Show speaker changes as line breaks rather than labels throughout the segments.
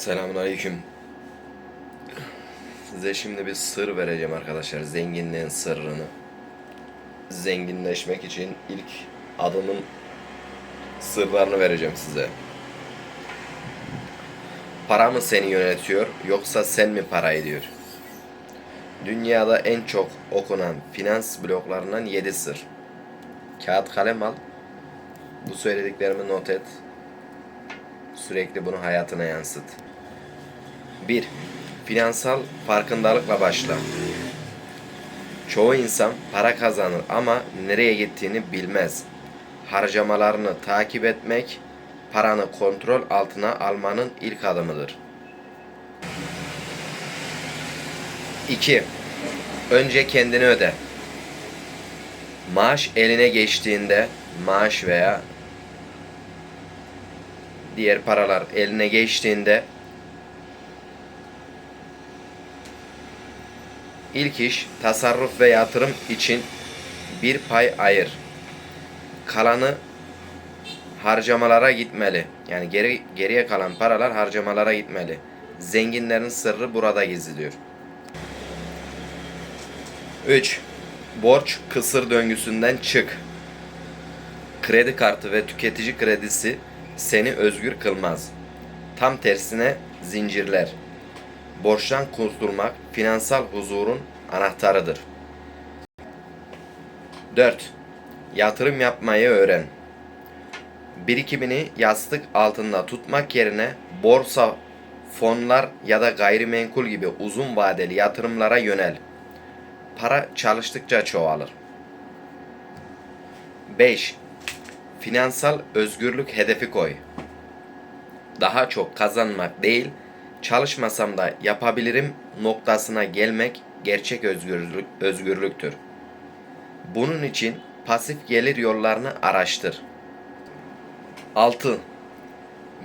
Selamünaleyküm. Size şimdi bir sır vereceğim arkadaşlar. Zenginliğin sırrını. Zenginleşmek için ilk adımın sırlarını vereceğim size. Para mı seni yönetiyor yoksa sen mi para ediyor? Dünyada en çok okunan finans bloglarından 7 sır. Kağıt kalem al. Bu söylediklerimi not et. Sürekli bunu hayatına yansıt. 1. Finansal farkındalıkla başla. Çoğu insan para kazanır ama nereye gittiğini bilmez. Harcamalarını takip etmek, paranı kontrol altına almanın ilk adımıdır. 2. Önce kendini öde. Maaş eline geçtiğinde maaş veya diğer paralar eline geçtiğinde ilk iş tasarruf ve yatırım için bir pay ayır. Kalanı harcamalara gitmeli. Yani geri, geriye kalan paralar harcamalara gitmeli. Zenginlerin sırrı burada gizliyor. 3. Borç kısır döngüsünden çık. Kredi kartı ve tüketici kredisi seni özgür kılmaz. Tam tersine zincirler. Borçtan kurtulmak finansal huzurun anahtarıdır. 4. Yatırım yapmayı öğren. Birikimini yastık altında tutmak yerine borsa, fonlar ya da gayrimenkul gibi uzun vadeli yatırımlara yönel. Para çalıştıkça çoğalır. 5. Finansal özgürlük hedefi koy. Daha çok kazanmak değil, çalışmasam da yapabilirim noktasına gelmek gerçek özgürlük, özgürlüktür. Bunun için pasif gelir yollarını araştır. 6.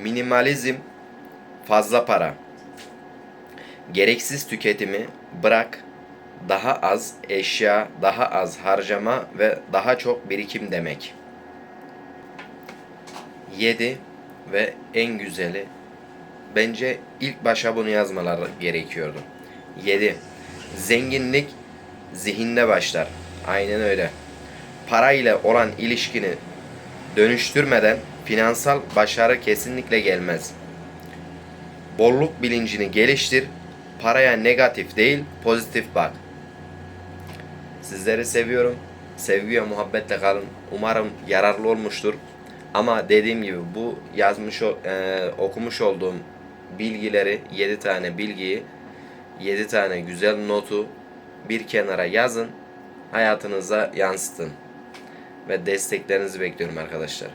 Minimalizm fazla para. Gereksiz tüketimi bırak. Daha az eşya, daha az harcama ve daha çok birikim demek. 7 ve en güzeli bence ilk başa bunu yazmaları gerekiyordu. 7. Zenginlik zihinde başlar. Aynen öyle. Para ile olan ilişkini dönüştürmeden finansal başarı kesinlikle gelmez. Bolluk bilincini geliştir. Paraya negatif değil, pozitif bak. Sizleri seviyorum. Sevgi ve muhabbetle kalın. Umarım yararlı olmuştur. Ama dediğim gibi bu yazmış e, okumuş olduğum bilgileri 7 tane bilgiyi 7 tane güzel notu bir kenara yazın. Hayatınıza yansıtın. Ve desteklerinizi bekliyorum arkadaşlar.